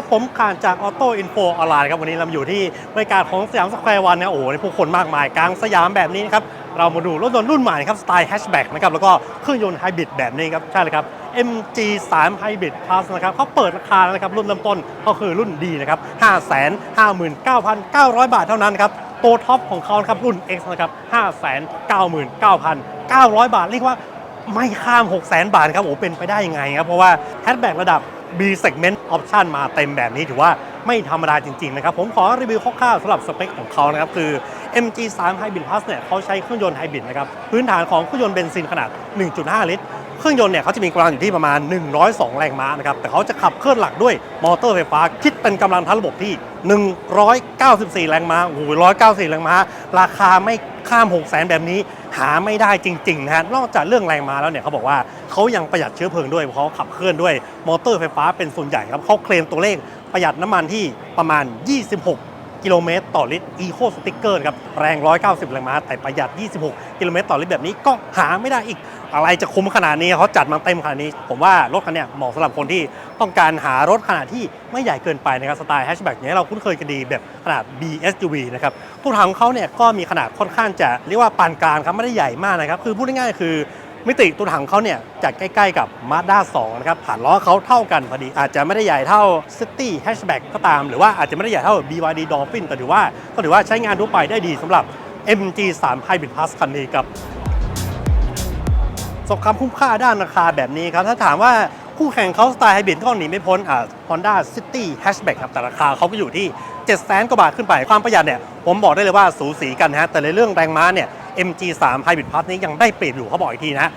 ครับผมขานจากออโต้อินโฟออนไลน์ครับวันนี้เราอยู่ที่บริการของสยามสแควร์วันนะโอ้โหผู้คนมากมายกลางสยามแบบนี้นะครับเรามาดูรถยนต์รุ่นใหม่ครับสไตล์แฮชแบ็กนะครับแล้วก็เครื่องยนต์ไฮบริดแบบนี้ครับใช่เลยครับ MG3 Hybrid Plus นะครับเขาเปิดราคาแล้วนะครับรุ่นเริ่มต้นก็คือรุ่นดีนะครับ559,900 บาทเท่านั้นครับตัวท็อปของเขาครับรุ่น X นะครับ599,900 บาทเรียกว่าไม่ข้าม 6 0 0 0 0 0 บาทครับโอ้เป็นไปได้ยังไงครับเพราะว่าแฮชแบ็กระดับ B segment option มาเต็มแบบนี้ถือว่าไม่ธรรมดาจริง ๆ นะครับ ผมขอรีวิวคร่าวๆสำหรับสเปคของเขานะครับ คือ MG3 Hybrid Plus เนี่ยเขาใช้เครื่องยนต์ไฮบริดนะครับ พื้นฐานของเครื่องยนต์เบนซินขนาด 1.5 ลิตร เครื่องยนต์เนี่ยเขาจะมีกำลังอยู่ที่ประมาณ 102 แรงม้านะครับ แต่เขาจะขับเคลื่อนหลักด้วยมอเตอร์ไฟฟ้า คิดเป็นกำลังทั้งระบบที่ 194 แรงม้าโอ้โห194 แรงม้า ราคาไม่ข้าม 6 0 0 0 0 0 แบบนี้หาไม่ได้จริงๆนะฮะนอกจากเรื่องแรงม้าแล้วเนี่ยเขาบอกว่า เขายังประหยัดเชื้อเพลิงด้วยเพราะขาขับเคลื่อนด้วยมอเตอร์ไฟฟ้าเป็นส่วนใหญ่ครับเขาเคลมตัวเลขประหยัดน้ำมันที่ประมาณ 26กิโลเมตรต่อลิตร Eco Sticker ครับแรง 190 แรงม้าแต่ประหยัด 26 กิโลเมตรต่อลิตรแบบนี้ก็หาไม่ได้อีก อะไรจะคุ้มขนาดนี้เขาจัดมาเต็มขนาดนี้ ผมว่ารถคันนี้เหมาะสำหรับคนที่ต้องการหารถขนาดที่ไม่ใหญ่เกินไปนะครับสไตล์แฮชแบ็กเนี้ยเราคุ้นเคยกันดีแบบขนาด BSUV นะครับตัวถังของเขาเนี่ยก็มีขนาดค่อนข้างจะเรียกว่าปานกลางครับไม่ได้ใหญ่มากนะครับคือพูดง่ายๆคือ มิติตัวถังเขาเนี่ยจัดใกล้ๆกับ Mazda 2 นะครับ ฐานล้อเขาเท่ากันพอดี อาจจะไม่ได้ใหญ่เท่า City Hatchback ก็ตาม หรือว่าอาจจะไม่ได้ใหญ่เท่า BYD Dolphin แต่ถือว่าก็ถือว่าใช้งานทั่วไปได้ดีสำหรับ MG3 Hybrid Plus คันนี้ครับสบคำคุ้มค่าด้านราคาแบบนี้ครับ ถ้าถามว่าคู่แข่งเขาสไตล์ไฮบริดก็หนีไม่พ้นอ่า Honda City Hatchback ครับ แต่ราคาเขาก็อยู่ที่ 7 0 0 0 0 0กว่าบาทขึ้นไป ความประหยัดเนี่ย ผมบอกได้เลยว่าสูสีกันฮะ แต่ในเรื่องแรงม้าเนี่ย MG3 Hybrid Plus นี้ยังได้เปรียบอยู่เขาบอกอีกทีนะ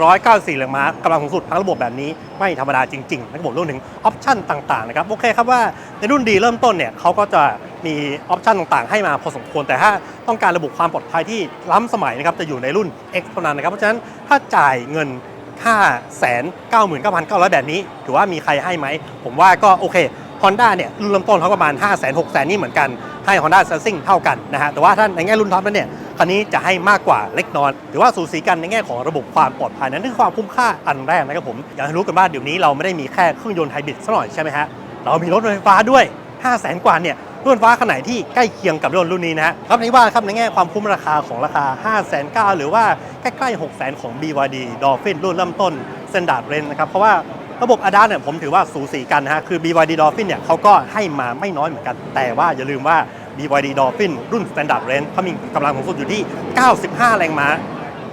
194แรงม้ากำลังสูงสุดทั้งระบบแบบนี้ไม่ธรรมดาจริงๆนะครับผมรวมถึงออปชั่นต่างๆนะครับโอเคครับว่าในรุ่นดีเริ่มต้นเนี่ยเขาก็จะมีออปชั่นต่างๆ ให้มาพอสมควร แต่ถ้าต้องการระบบความปลอดภัยที่ล้ำสมัยนะครับจะอยู่ในรุ่น X เท่านั้นนะครับเพราะฉะนั้นถ้าจ่ายเงิน5 9 9 9 9 0 0แบบนี้ ถือว่ามีใครให้ไหม ผมว่าก็โอเค Honda เนี่ยรุ่นเริ่มต้นเขาประมาณ 5 0 0 0 0 6 0 0 0 นี่เหมือนกัน ให้ Honda s e n s i n g เท่ากันนะฮะแต่ว่าถ้าในแง่รุ่นท็อปนั้นเนี่ย คันนี้จะให้มากกว่าเล็กน้อยหรือว่าสูสีกันในแง่ของระบบความปลอดภัยนั่นคือความคุ้มค่าอันแรกนะครับผมอยากให้รู้กันว่าเดี๋ยวนี้เราไม่ได้มีแค่เครื่องยนต์ไฮบริดซะหน่อยใช่ไหมฮะเรามีรถไฟฟ้าด้วย 5 0 0 0 0 0กว่าเนี่ยรถไฟฟ้าขนาดที่ใกล้เคียงกับรถรุ่นนี้นะฮะครับในว่าครับในแง่ความคุ้มราคาของราคา 5 0 0 0 0 0หรือว่าใกล้ๆ 6 0 0 0 0 ของ BYD Dolphin รุ่นเริ่มต้น Standard Range นะครับเพราะว่าระบบ ADAS เนี่ยผมถือว่าสูสีกันนะฮะคือ BYD Dolphin เนี่ยเขาก็ให้มาไม่น้อยเหมือนกัน แต่ว่าอย่าลืมว่า BYD Dolphin รุ่น Standard Range เขามีกำลังสูงสุดอยู่ที่ 95 แรงม้า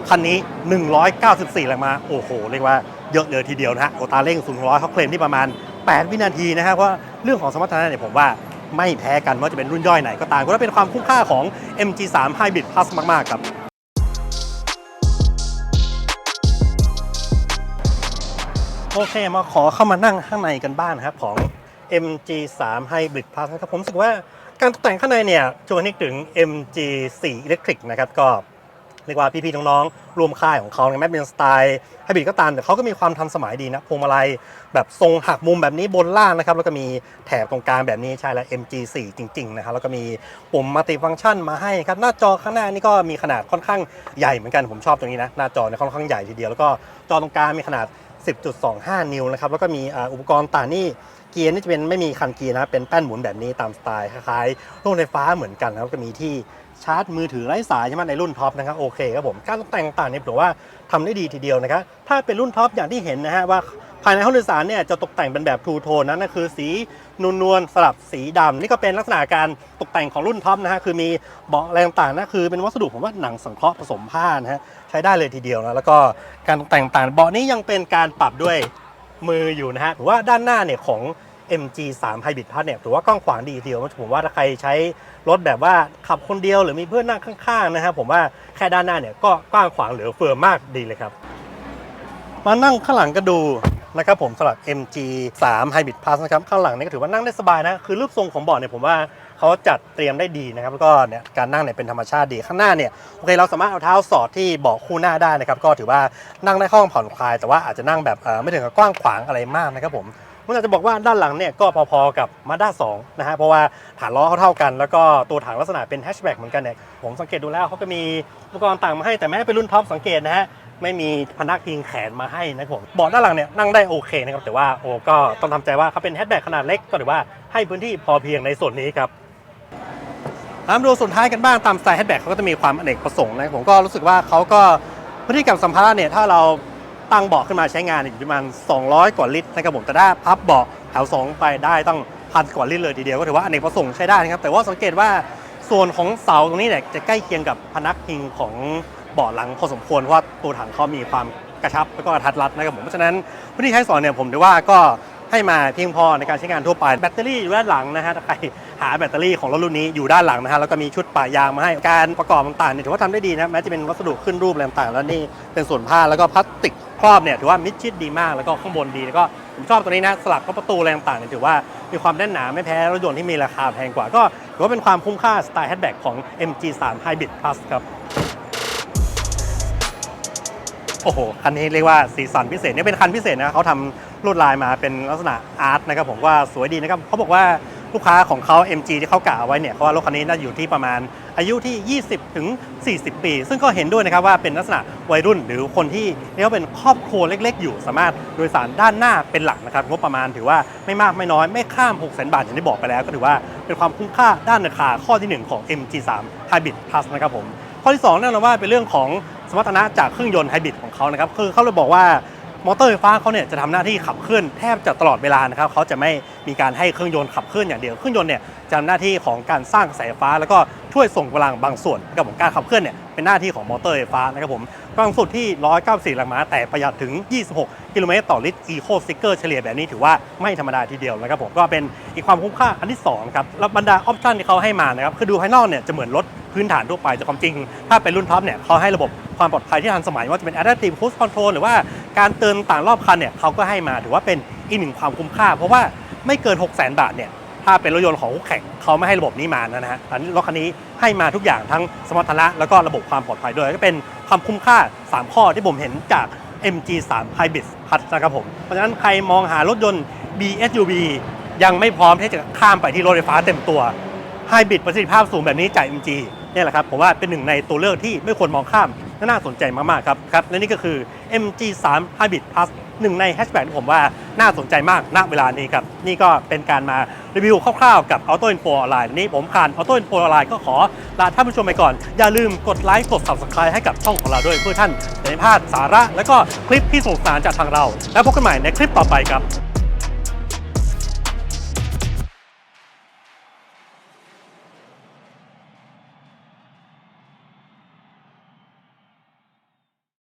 คันนี้ 194 แรงม้า โอ้โห เรียกว่าเยอะเลยทีเดียวนะฮะโอตาเร่ง0 100เขาเคลมที่ประมาณ 8 วินาทีนะฮะเพราะเรื่องของสมรรถนะเนี่ยผมว่าไม่แพ้กันว่าจะเป็นรุ่นย่อยไหนก็ตามก็เป็นความคุ้มค่าของ MG3 Hybrid Plus มาก ๆ ครับโอเค มาขอเข้ามานั่งข้างในกันบ้างนะครับของ MG3 Hybrid Plus นะครับผมรู้สึกว่า การตกแต่งข้างในเนี่ยชวนนึกถึง MG4 Electric นะครับก็เรียกว่าพี่ๆน้องๆรวมค่ายของเขาเนี่ยแม้เป็นสไตล์ไฮบริดก็ตาม แต่เขาก็มีความทันสมัยดีนะพวงมาลัยแบบทรงหักมุมแบบนี้บนล่างนะครับ แล้วก็มีแถบตรงกลางแบบนี้ใช่แล้ว MG4 จริงๆนะครับแล้วก็มีปุ่มมัลติฟังก์ชันมาให้ครับ หน้าจอข้างหน้านี่ก็มีขนาดค่อนข้างใหญ่เหมือนกันผมชอบตรงนี้นะ หน้าจอเนี่ยค่อนข้างใหญ่ทีเดียวแล้วก็จอตรงกลางมีขนาด 10.25 นิ้วนะครับแล้วก็มีอุปกรณ์ต่างนี่ เกียร์นี่จะเป็นไม่มีคันเกียร์นะเป็นแป้นหมุนแบบนี้ตามสไตล์คล้ายๆรถไฟฟ้าเหมือนกันนะครับก็มีที่ชาร์จมือถือไร้สายใช่ไหมในรุ่นท็อปนะครับโอเคครับผมการตกแต่งต่างเนี่ยถือว่าทำได้ดีทีเดียวนะครับถ้าเป็นรุ่นท็อปอย่างที่เห็นนะฮะว่าภายในห้องโดยสารเนี่ยจะตกแต่งเป็นแบบทูโทนนั้นคือสีนวลๆสลับสีดำนี่ก็เป็นลักษณะการตกแต่งของรุ่นท็อปนะฮะคือมีเบาะแรงต่างนะคือเป็นวัสดุผมว่าหนังสังเคราะห์ผสมผ้านะฮะใช้ได้เลยทีเดียวนะแล้วก็การตกแต่งต่างเบาะนี้ยังเป็นการปรับด้วย มืออยู่นะฮะถือว่าด้านหน้าเนี่ยของ MG3 Hybrid Plus เนี่ยถือว่ากว้างขวางดีทีเดียวผมว่าถ้าใครใช้รถแบบว่าขับคนเดียวหรือมีเพื่อนนั่งข้างๆนะครับผมว่าแค่ด้านหน้าเนี่ยก็กว้างขวางเหลือเฟือมากดีเลยครับ มานั่งข้างหลังก็ดูนะครับผมสำหรับ MG3 Hybrid Plus นะครับข้างหลังเนี่ยก็ถือว่านั่งได้สบายนะ คือรูปทรงของเบาะเนี่ยผมว่า เขาจัดเตรียมได้ดีนะครับแล้วก็เนี่ยการนั่งเนี่ยเป็นธรรมชาติดีข้างหน้าเนี่ยโอเคเราสามารถเอาเท้าสอดที่เบาะคู่หน้าได้นะครับก็ถือว่านั่งได้คล่องผ่อนคลาย แต่ว่าอาจจะนั่งแบบเออไม่ถึงกับกว้างขวางอะไรมากนะครับผมผมอยากจะบอกว่าด้านหลังเนี่ยก็พอๆกับ Mazda 2นะฮะเพราะว่าฐานล้อเขาเท่ากัน แล้วก็ตัวถังลักษณะเป็นแฮชแบ็กเหมือนกันเนี่ยผมสังเกตดูแล้วเขาก็มีอุปกรณ์ต่างมาให้แต่แม้เป็นรุ่นท็อปสังเกตนะฮะไม่มีพนักพิงแขนมาให้นะครับผมเบาะด้านหลังเนี่ยนั่งได้โอเคนะครับแต่ว่าโอ้ก็ต้องทำใจว่าเขาเป็นแฮชแบ็กขนาดเล็กก็ถือว่าให้พื้นที่พอเพียงในส่วนนี้ครับ ตามดูส่วนท้ายกันบ้างตามสไตล์แฮชแบ็กเขาก็จะมีความอเนกประสงค์นะผมก็รู้สึกว่าเขาก็พื้นที่กับสัมภาระเนี่ยถ้าเราตั้งเบาะขึ้นมาใช้งานอยู่ประมาณ 200 กว่าลิตรนะครับผมแต่ถ้าพับเบาะแถวสองไปได้ต้องพันกว่าลิตรเลยทีเดียวก็ถือว่าอเนกประสงค์ใช้ได้นะครับแต่ว่าสังเกตว่าส่วนของเสาตรงนี้เนี่ยจะใกล้เคียงกับพนักพิงของเบาะหลังพอสมควรเพราะว่าตัวถังเขามีความกระชับแล้วก็กระทัดรัดนะครับผมเพราะฉะนั้นพื้นที่ใช้สอยเนี่ยผมถือว่าก็ให้มาเพียงพอในการใช้งานทั่วไปแบตเตอรี่อยู่ด้านหลังนะฮะใคร หาแบตเตอรี่ของรถรุ่นนี้อยู่ด้านหลังนะฮะแล้วก็มีชุดป่ายางมาให้การประกอบต่างๆเนี่ยถือว่าทำได้ดีนะแม้จะเป็นวัสดุขึ้นรูปอะไรต่างๆแล้วนี่เป็นส่วนผ้าแล้วก็พลาสติกครอบเนี่ยถือว่ามิดชิดดีมากแล้วก็ข้างบนดีแล้วก็ผมชอบตัวนี้นะสลักก็ประตูอะไรต่างๆเนี่ยถือว่ามีความแน่นหนาไม่แพ้รถยนต์ที่มีราคาแพงกว่า ก็ถือว่าเป็นความคุ้มค่าสไตล์แฮชแบ็กของ MG3 Hybrid Plus ครับโอ้โห คันนี้เรียกว่าสีสันพิเศษเนี่ยเป็นคันพิเศษนะเขาทำลวดลายมาเป็นลักษณะอาร์ตนะครับผมว่าสวยดีนะครับเขาบอกว่า ลูกค้าของเขา MG ที่เขากะเอาไว้เนี่ยเขาว่ารถคันนี้น่าอยู่ที่ประมาณอายุที่ 20 ถึง 40 ปี ซึ่งก็เห็นด้วยนะครับว่าเป็นลักษณะวัยรุ่น หรือคนที่เรียกว่าเป็นครอบครัวเล็ก ๆ อยู่ สามารถโดยสารด้านหน้าเป็นหลักนะครับงบประมาณถือว่าไม่มากไม่น้อยไม่ข้าม 6 0 0 0 0 บาทอย่างที่บอกไปแล้ว ก็ถือว่าเป็นความคุ้มค่าด้านราคาข้อที่หนึ่งของ MG3 Hybrid Plus นะครับผมข้อที่2แน่นอนว่าเป็นเรื่องของสมรรถนะจากเครื่องยนต์ไฮบริดของเขานะครับคือเขาเลยบอกว่า มอเตอร์ไฟฟ้าเขาเนี่ยจะทำหน้าที่ขับเคลื่อนแทบจะตลอดเวลานะครับเขาจะไม่มีการให้เครื่องยนต์ขับเคลื่อนอย่างเดียวเครื่องยนต์เนี่ยจะทำหน้าที่ของการสร้างกระแสไฟฟ้า แล้วก็ช่วยส่งพลังบางส่วนกับผมการขับเคลื่อนเนี่ยเป็นหน้าที่ของมอเตอร์ไฟฟ้านะครับผมกำลังสุดที่ 194แรงม้าแต่ประหยัดถึง 26 กิโลเมตรต่อลิตร Eco Sticker เฉลี่ยแบบนี้ถือว่าไม่ธรรมดาทีเดียวนะครับผมก็เป็นอีกความคุ้มค่าอันที่สองครับแล้วบรรดาออปชันที่เขาให้มานะครับคือดูภายนอกเนี่ยจะเหมือนรถพื้นฐานทั่วไปแต่ความจริง ถ้าเป็นรุ่นท็อปเนี่ยเขาให้ระบบความปลอดภัยที่ทันสมัยว่าจะเป็น Adaptive Cruise Control หรือว่า การเตือนต่างรอบคันเนี่ยเขาก็ให้มาถือว่าเป็นอีกหนึ่งความคุ้มค่า เพราะว่าไม่เกิน 6 0 0 0 0 0 บาทเนี่ยถ้าเป็นรถยนต์ของคู่แข่งเขาไม่ให้ระบบนี้มานะฮะแต่รถคันนี้ให้มาทุกอย่างทั้งสมรรถนะแล้วก็ระบบความปลอดภัยด้วยก็เป็นความคุ้มค่า 3 ข้อที่ผมเห็นจาก MG3 Hybrid Plus นะครับผม เพราะฉะนั้นใครมองหารถยนต์ BSUV ยังไม่พร้อมที่จะข้ามไปที่รถไฟฟ้าเต็มตัวไฮบริดประสิทธิภาพสูงแบบนี้จาก MG นี่แหละครับผมว่าเป็นหนึ่งในตัวเลือกที่ไม่ควรมองข้ามและน่าสนใจมากๆครับครับและนี่ก็คือ MG3 Hybrid Plus หนึ่งในแฮชแบ็กที่ผมว่าน่าสนใจมากณเวลานี้ครับ นี่ก็เป็นการมารีวิวคร่าวๆกับ Auto Info ออนไลน์นี้ผมคาน Auto Info ออนไลน์ก็ขอลาท่านผู้ชมไปก่อน อย่าลืมกดไลค์กด Subscribe ให้กับช่องของเราด้วยเพื่อท่านจะไม่พลาดสาระ และก็คลิปที่สนุกสนานจากทางเรา แล้วพบกันใหม่ในคลิปต่อไปครับ